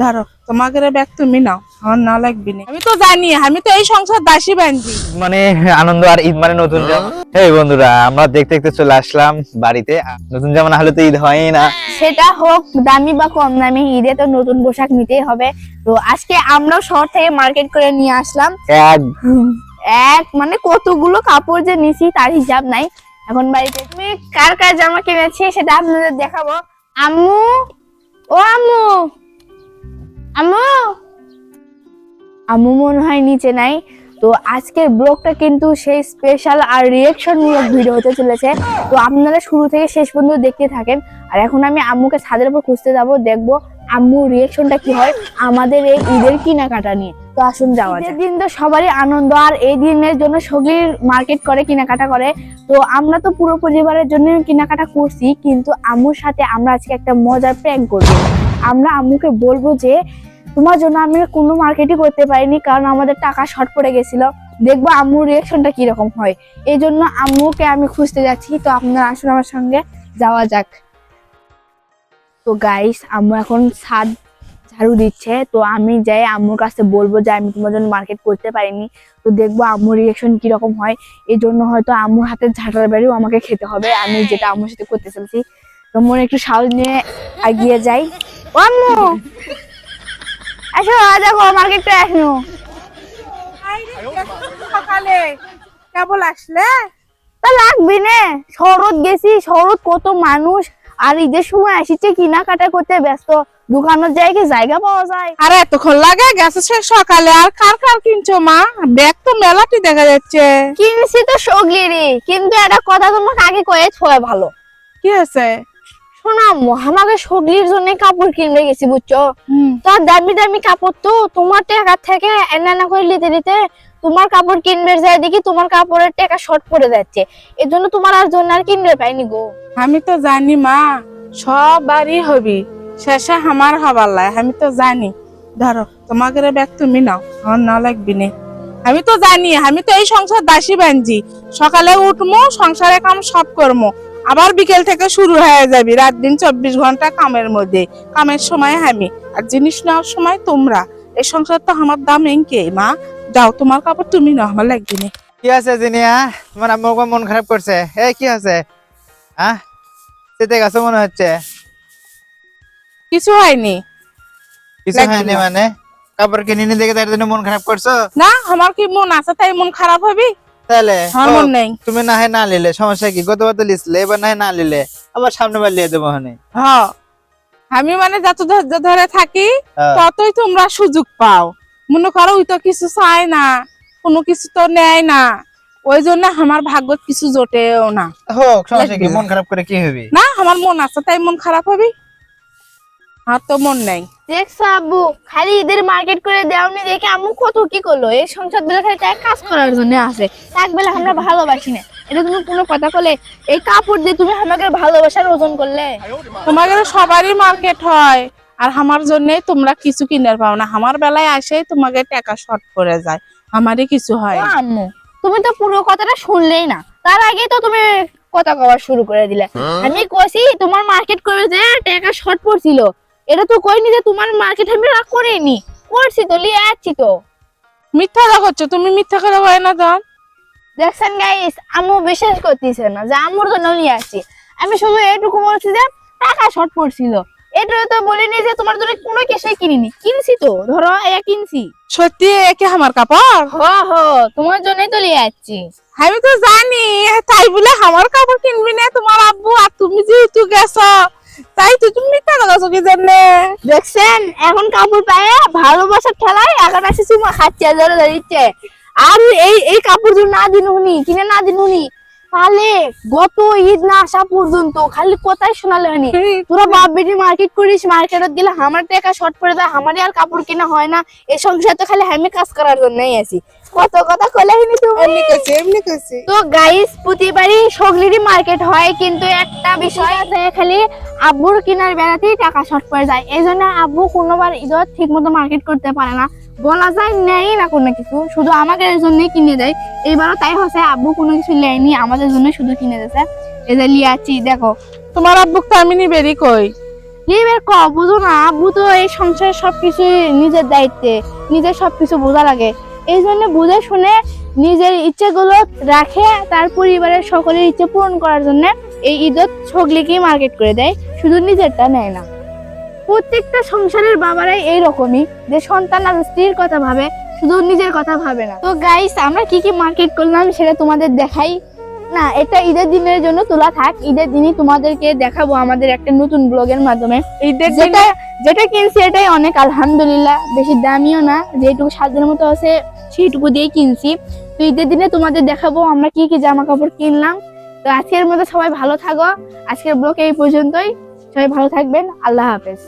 ধরো তোমাকে ব্যাগ তুমি নাও আমার না লাগবে না। আমি তো জানি আমি তো এই সংসার দাসী মানে আনন্দ আর ঈদ মানে নতুন জামা। এই বন্ধুরা আমরা দেখতে দেখতে চলে আসলাম বাড়িতে। নতুন জামা না হলে তো ঈদ হয়ই না। সেটা হোক দামি বা কম দামি ঈদে তো নতুন পোশাক নিতেই হবে। তো আজকে আমরাও শহর থেকে মার্কেট করে নিয়ে আসলাম। এক। এক মানে কতগুলো কাপড় যে নিছি তার হিসাব নাই। এখন বাড়িতে তুমি কার কার জামা কিনেছি সেটা আপনাদের দেখাবো। আম্মু ও আম্মু। আম্মু? আম্মু মনে হয় নিচে নাই। তো আজকের ব্লগটা কিন্তু সেই স্পেশাল আর রিয়েকশন মূলক ভিডিও হতে চলেছে। তো আপনারা শুরু থেকে শেষ পর্যন্ত দেখতে থাকেন। আর এখন আমি আম্মুকে ছাদের উপর খুঁজতে যাব দেখব আম্মুর রিয়েকশনটা কি হয় আমাদের এই ঈদের কেনাকাটা নিয়ে। তো আসুন যাওয়া যাক। দিন তো সবারই আনন্দ আর এই দিনের জন্য সগলির মার্কেট করে কেনাকাটা করে। তো আমরা তো পুরো পরিবারের জন্য কেনাকাটা করছি কিন্তু আম্মুর সাথে আমরা আজকে একটা মজার প্র্যাঙ্ক করব। আমরা আম্মুকে বলব যে, তোমার জন্য আমি কোনো মার্কেটই করতে পারিনি, কারণ আমাদের টাকা শর্ট পড়ে গেছিল। দেখব আম্মুর রিয়াকশনটা কীরকম হয়। এই জন্য আম্মুকে আমি খুঁজতে যাচ্ছি। তো আপনারা আসুন আমার সঙ্গে, যাওয়া যাক। তো গাইস আম্মু এখন ছাদ ঝাড়ু দিচ্ছে। তো আমি যাই আম্মুর কাছে বলব যে, আমি তোমার জন্য মার্কেট করতে পারিনি। তো দেখব আম্মুর রিয়াকশন কীরকম হয়। এই জন্য হয়তো আম্মুর হাতের ঝাঁটার বাড়িও আমাকে খেতে হবে। আমি যেটা আম্মুর সাথে করতে চলছি। তো মনে একটু সাহস নিয়ে এগিয়ে যাই। আম্মু। আসো দেখো মার্কেটটা আসো। সকালে কেবল আসলে? তা লাগবে না। শরৎ গেছি শরৎ কত মানুষ। আর ঈদের সময় আসিছে কেনাকাটা করতে ব্যস্ত। দোকানের জায়গায় জায়গা পাওয়া যায়। আর এতক্ষণ লাগে গেছে সে সকালে। আর কার কার কিনছো মা? ব্যাগ তো মেলাটি দেখা যাচ্ছে। কিনছি তো সগলিরই কিন্তু একটা কথা তোমাকে আগে কয়ে ছোঁয়া ভালো। কি হয়েছে? শোনা আমাকে সগলির জন্য কাপড় কিনতে গেছি বুঝছ? তো দামি দামি কাপড় তো তোমার টাকা থেকে এনা করে নিতে নিতে তোমার কাপড় কিনবে যায় দেখি তোমার কাপড়ের টাকা শর্ট পড়ে যাচ্ছে। এর জন্য তোমার আর জন্য আর কিনবে পাইনি গো। আমি তো জানি মা সবারই হবি শেষে আমার হবার লাই আমি তো জানি। ধরো তোমাকে ব্যাগ তুমি নাও আমার না লাগবে না। আমি তো জানি আমি তো এই সংসার দাসী বানজি। সকালে উঠমো সংসারে কাম সব করব আবার বিকেল থেকে শুরু হয়ে যাবি। রাত দিন চব্বিশ ঘণ্টা কামের মধ্যে। কামের সময় আমি। আর জিনিস নেওয়ার সময় তোমরা। এই সংসার তো আমার দাম এঁকে মা যাও তোমার কাপড় তুমি নাও আমার লাগবে। না কি আছে জিনিয়া? তোমার আম্মু মন খারাপ করছে? এই কি আছে? হ্যাঁ সেতে গেছো মনে হচ্ছে। কিছু হয়নি। কিছু হয়নি মানে? কাপড় কিনে নি দেখে তার জন্য মন খারাপ করছ? না আমার কি মন আছে তাই মন খারাপ হবে? তাহলে আমার নেই। তুমি না হয় না সমস্যা কি? গতবার তো লিখলে এবার না হয় না আবার সামনে বার লিয়ে দেবো হনে। হ্যাঁ আমি মানে যত ধরে থাকি হ্যাঁ। ততই তোমরা সুযোগ পাও। মনে করো ওই তো কিছু চায় না কোনো কিছু তো নেয় না ওই জন্য আমার ভাগ্য কিছু জোটেও না। হোক সমস্যা কি? মন খারাপ করে কি হবে? না আমার মন আছে তাই মন খারাপ হবে? আর তো মন নেই। দেখছ আব্বু খালি ঈদের মার্কেট করে দেওনি দেখে আম্মু কত কি করল? এই সংসার বেলা খালি তাই কাজ করার জন্য আছে এক বেলা আমরা ভালোবাসি না। এটা তুমি কোনো কথা করলে এই কাপড় দিয়ে তুমি আমাকে ভালোবাসার ওজন করলে। তোমাদের সবারই মার্কেট হয় আর আমার জন্যই তোমরা কিছু কিনার পাও না। আমার বেলায় আসে তোমাকে টাকা শর্ট করে যায়। আমারই কিছু হয় আম্মু তুমি তো পুরো কথাটা শুনলেই না। তার আগে তো তুমি কথা কওয়া শুরু করে দিলে। আমি কইছি তোমার মার্কেট করে যে টাকা শর্ট পড়ছিল। এটা তো কইনি যে তোমার মার্কেট আমি রাগ করিনি। করছি তো লিয়ে আসছি তো। মিথ্যা দেখাচ্ছ তুমি মিথ্যা করে হয় না জান। দেখছেন গাইস আম্মু বিশ্বাস করতেছে না যে আম্মুর জন্য নিয়ে আসছি। আমি শুধু এইটুকু বলছি যে টাকা শর্ট পড়ছিল। এটা তো বলিনি যে তোমার জন্য কোনো কিছুই কিনিনি। কিনছি তো ধরো এটা কিনছি। সত্যি একে আমার কাপড়? হ হ তোমার জন্যই তো নিয়ে আসছি। আমি তো জানি তাই বলে আমার কাপড় কিনবি না তোমার আব্বু আর তুমি যেহেতু গেছো তাই তো তুমি মিথ্যা কথা কি জন্যে দেখছেন, এখন কাপড় পায়ে ভালোবাসার ঠেলায় এখন আসে চুমা খাচ্ছে ধরে ধরিচ্ছে আর এই এই কাপড় যদি না দিন উনি, কিনে না দিন উনি। তাহলে গত ঈদ না আসা পর্যন্ত খালি কোথায় শোনালে হয়নি তোরা বাপ বেটি মার্কেট করিস, মার্কেটত গেলে আমার টাকা শর্ট পড়ে যায় আমারই আর কাপড় কেনা হয় না। এই সংসার তো খালি আমি কাজ করার জন্যই আছি। কত কথা হয়নি তুমি? এমনি কেছে এমনি কেছে তো গাইস প্রতিবারই সগলিরই মার্কেট হয় কিন্তু একটা বিষয় আছে খালি আব্বুর কেনার বেড়াতেই টাকা শর্ট পড়ে যায়। এই জন্য আব্বু কোনোবার ঈদত ঠিক মতো মার্কেট করতে পারে না। বলা যায় নেই না কোনো কিছু শুধু আমাদের জন্যই কিনে দেয়। এইবারও তাই হচ্ছে আব্বু কোনো কিছু নেয়নি আমাদের জন্য শুধু কিনে দিয়েছে। এই যে লিয়াচ্ছি দেখো। তোমার আব্বু তো আমি নিবেরি কই লিবের ক বুঝো না আব্বু তো এই সংসারের সবকিছু নিজের দায়িত্বে নিজের সবকিছু বোঝা লাগে। এই জন্য বুঝে শুনে নিজের ইচ্ছেগুলো রাখে তার পরিবারের সকলের ইচ্ছে পূরণ করার জন্য এই ঈদত ছগলিকেই মার্কেট করে দেয়। শুধু নিজেরটা নেয় না। প্রত্যেকটা সংসারের বাবারাই এইরকমই যে সন্তান আর স্ত্রীর কথা ভাবে, শুধু নিজের কথা ভাবে না। তো গাইস আমরা কি কি মার্কেট করলাম সেটা তোমাদের দেখাই। না এটা ঈদের দিনের জন্য তোলা থাক। ঈদের দিনই তোমাদেরকে দেখাবো আমাদের একটা নতুন ব্লগের মাধ্যমে। ঈদের যেটা যেটা কিনছি এটাই অনেক আলহামদুলিল্লাহ। বেশি দামিও না যেটুকু সাধ্যের মতো আছে সেইটুকু দিয়েই কিনছি। তো ঈদের দিনে তোমাদের দেখাবো আমরা কি কি জামা কাপড় কিনলাম। তো আজকের মতো সবাই ভালো থাকো। আজকের ব্লগ এই পর্যন্তই। সবাই ভালো থাকবেন। আল্লাহ হাফেজ।